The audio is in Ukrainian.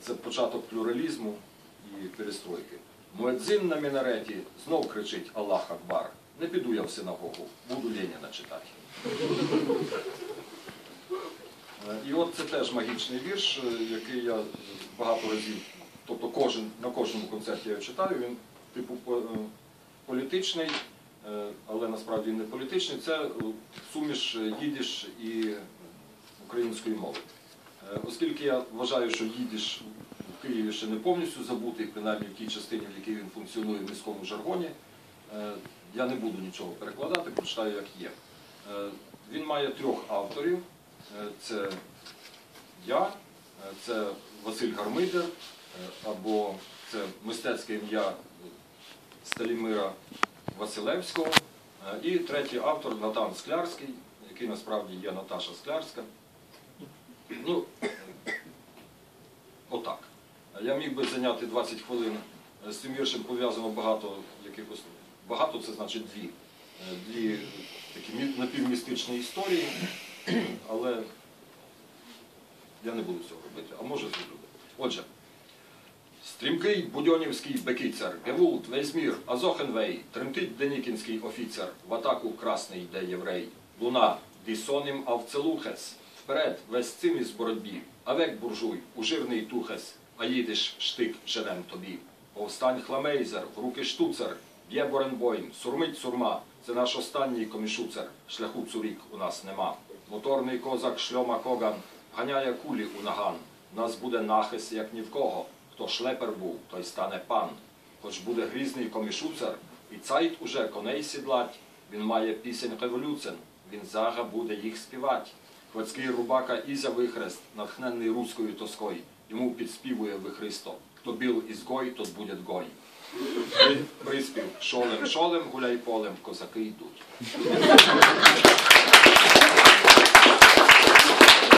Це початок плюралізму і перестройки. Муедзин на мінареті знов кричить Аллах Акбар. Не піду я в синагогу, буду Леніна читати. Е, І от це теж магічний вірш, е, який я багато разів, тобто кожен, на кожному концерті я читаю, він типу е, політичний, але насправді не політичний. Це суміш їдіш і української мови. Е, Оскільки я вважаю, що їдіш в Києві ще не повністю забутий, принаймні в тій частині, в якій він функціонує в міському жаргоні, е, я не буду нічого перекладати, прочитаю, як є. Е, Він має трьох авторів. Це я, це Василь Гармидер, або це мистецьке ім'я Сталімира Василевського. І третій автор Натан Склярський, який насправді є Наташа Склярська. Ну, міг би зайняти 20 хвилин. З цим віршем пов'язано багато якихось. Багато це значить дві. Е, Дві такі напівмістичні історії, але я не буду цього робити, а може зроблю. Отже, стрімкий будьонівський бекицер, Гевулт, Весьмір, Азохенвей, тремтить денікінський офіцер, в атаку красний йде єврей. Луна, дісонім авцелухес, вперед, весь цим із боротьбі, авек буржуй, у тухес, а їдеш штик женем тобі. Повстань хламейзер, в руки штуцер, б'є боренбойм, сурмить сурма, це наш останній комішуцер, шляху цурік у нас нема. Моторний козак шльома коган, ганяє кулі у наган. Нас буде нахис, як ні в кого. Хто шлепер був, той стане пан. Хоч буде грізний комішуцер, і цайт уже коней сідлать, він має пісень революцен, він зага буде їх співать. Хвацький рубака Ізя Вихрест, натхненний руською тоскою, йому підспівує Вихристо. Хто біл ізгой, тот буде гой. Приспів шолем, шолем, гуляй полем, козаки йдуть.